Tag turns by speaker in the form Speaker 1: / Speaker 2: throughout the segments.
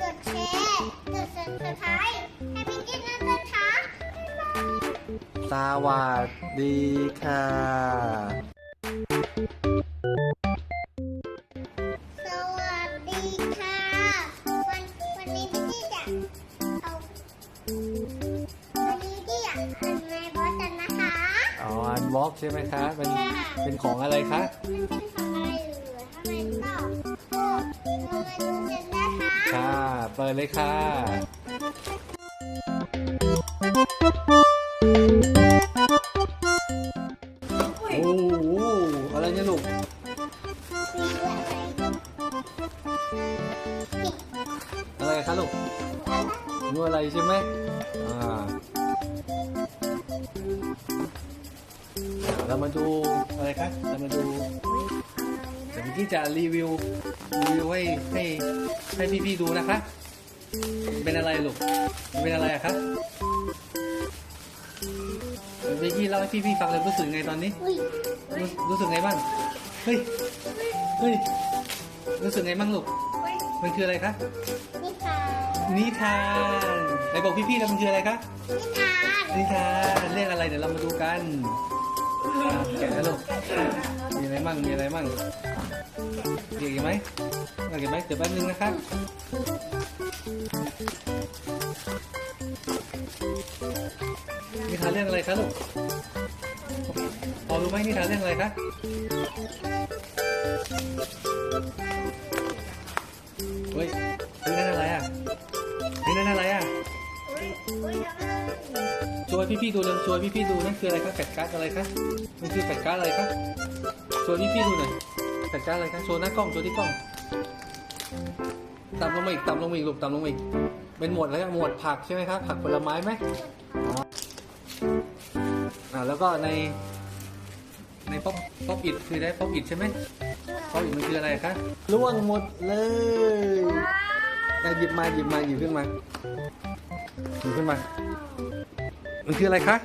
Speaker 1: กดแชร์กดซับสไครต์ให้พี่กิ๊กนะจ๊ะคะ
Speaker 2: สวัสดีค่ะ
Speaker 1: สวัสดีค่ะ วันวันนี้พี่กิ๊กจะเอาวันนี้พี่อยากทำในบอสกันนะคะ
Speaker 2: อ๋ออันวอล์กใช่ไหมคะเป็น
Speaker 1: ค่ะ
Speaker 2: เป็นของอะไรคะ
Speaker 1: มันเป็นของ ค่ะ
Speaker 2: เปิดเลยค่ะ โอ้โหอะไรเนี่ยลูก
Speaker 1: อะไร
Speaker 2: คะลูกนูอะไรใช่ไหมอ่าเรามาดูอะไรคะเรามาดู เดี๋ยวเมื่อกี้จะรีวิวรีวิวให้ให้ให้พี่ๆดูนะคะ เป็นอะไรลูกเป็นอะไรอะคะเดี๋ยวพี่ๆเล่าให้พี่ๆฟังเลยรู้สึกไงตอนนี้
Speaker 1: อุ้ย
Speaker 2: รู้รู้สึกไงบ้างเฮ้ยเฮ้ยรู้สึกไงบ้างลูกมันคืออะไรคะ
Speaker 1: นิทาน
Speaker 2: นิทานไหนบอกพี่ๆแล้วมันคืออะไรคะ
Speaker 1: นิทาน
Speaker 2: นิทานเรื่องอะไรเดี๋ยวเรามาดูกัน อะไรมั่ง มีอะไรมั่งเก็บไหมเก็บไหมเดี๋ยวแป๊บนึงนะครับนิทานเรื่องอะไรคะลูกพอรู้ไหมนิทานเรื่องอะไรคะ พี่ดูเร็วชวยพี่ๆดูนั่นคืออะไรครับแฟลชการ์ดอะไรครับมันคือแฟลชการ์ดอะไรครับชวยพี่ๆดูหน่อยแฟลชการ์ดอะไรครับโชว์หน้ากล้องโชว์ที่กล้องต่ำลงมาอีกต่ำลงมาอีกลูกต่ำลงมาอีกเป็นหมวดอะไรครับหมวดผักใช่ไหมครับผักผลไม้ไหมอ๋ออ่าแล้วก็ในในป๊อปป๊อปอิดคือได้ป๊อปอิดใช่ไหมป๊อปอิดมันคืออะไรครับล่วงหมดเลยอะหยิบมาหยิบมาหยิบขึ้นมาหยิบขึ้นมา มันคืออะไรคะ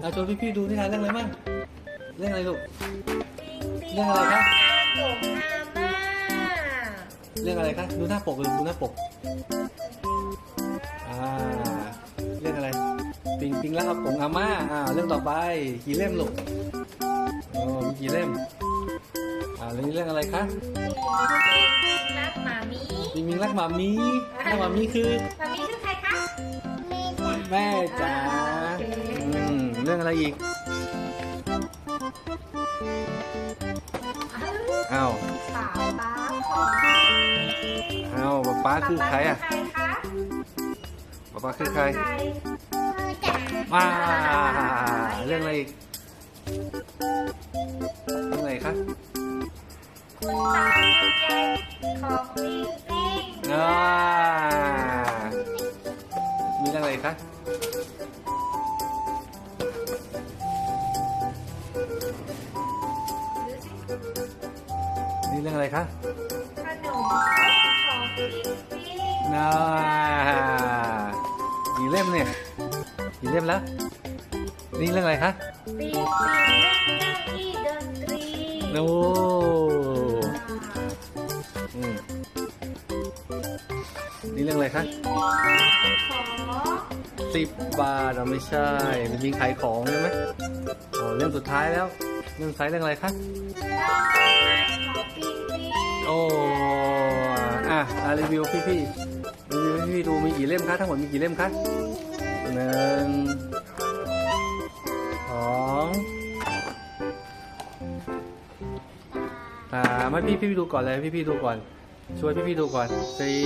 Speaker 2: เอาโชว์พี่ๆดูนิทานเรื่องอะไรบ้างเรื่องอะไรลูก เรื่องอะไรคะเรื่องอะไรคะดูหน้าปกเลยดูหน้าปกอ่าเรื่องอะไร ปิงปิงแล้วครับผงอาม่าอ่าเรื่องต่อไปกี่เล่มลูกโอ้มีกี่เล่มอ่าเรื่องนี้เรื่องอะไรคะ
Speaker 3: รักหมามี
Speaker 2: ปิงปิงรักหมามีรักหมามีคือ
Speaker 3: หมามีคือใครคะ
Speaker 1: แม่จ๋า
Speaker 2: แม่จ๋าอืมเรื่องอะไรอีกอ้าว
Speaker 3: สาวป้าของ
Speaker 2: อ้าวป๊าป๊าคือใครอะ
Speaker 3: ใครคะ
Speaker 2: ป๊าป๊าคือใคร
Speaker 3: ใคร
Speaker 1: พ่อจ๋า
Speaker 2: อ่าเรื่องอะไรอีกเรื่องอะไรคะ
Speaker 3: คุณตาคุณยายของปิงปิง
Speaker 2: อ่ามีเรื่องอะไรอีกคะ นี่เรื่องอะไรคะ
Speaker 3: ขนมของปิงปิง
Speaker 2: น่ากี่เล่มเนี่ยกี่เล่มแล้ว นี่เรื่องอะไรคะ
Speaker 3: ปิงปิงเล่นเก้าอี้ดนตรี
Speaker 2: โอ้อืมนี่เรื่องอะไรคะ
Speaker 3: ปิงปิงของ
Speaker 2: สิบบาทเราไม่ใช่มันมีขายของใช่ไหมอ๋อเรื่องสุดท้ายแล้ว เรื่องสุดท้ายเรื่องอะไรคะ
Speaker 3: บ้านต้นไม้ของปิงปิง
Speaker 2: โอ้อะอะรีวิวพี่พี่ๆรีวิวให้พี่ๆดูมีกี่เล่มคะทั้งหมดมีกี่เล่มคะหนึ่งสองอ่ามาพี่พี่ๆดูก่อนเลยพี่พี่ๆดูก่อน ช่วยพี่พี่ๆดูก่อนสี่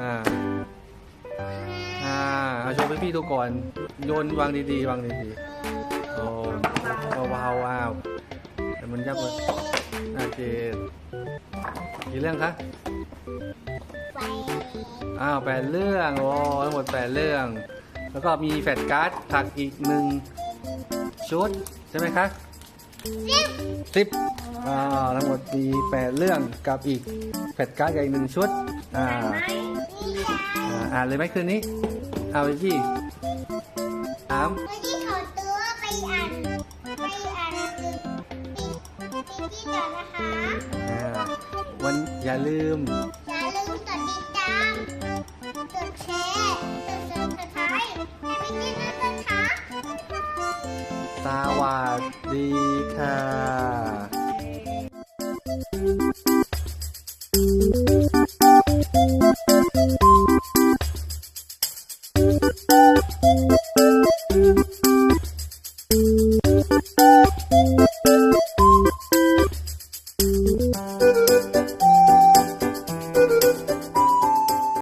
Speaker 2: อ่าอ่าเอาช่วยพี่พี่ๆดูก่อนโยนวางดีๆวางดีๆโอ้เบาๆว้าวแต่มันยับเลยโอเคกี่เรื่องคะ
Speaker 1: ไป
Speaker 2: อ้าวแปดเรื่องโอ้ทั้งหมดแปดเรื่อง แล้วก็มีแฟลชการ์ดผักอีกหนึ่งชุดใช่ไหมคะสิบอ่าทั้งหมดมีแปดเรื่องกับอีกแฟลชการ์ดกับอีกหนึ่งชุดอ่า
Speaker 3: ไหม
Speaker 1: นี่ค่ะ
Speaker 2: อ่าอ่านเลยไหมคืนนี้เอาไปที่ถาม
Speaker 1: วันนี้ขอตัวไปอ่าน ไปอ่านคือปีปีที่ก่อนนะคะ
Speaker 2: อ่าวันอย่าลืม
Speaker 1: อย่าลืมกดติดตามกดแชร์กดซับสไครต์ให้พี่จิ๊กด้วยนะคะ
Speaker 2: สวัสดีค่ะ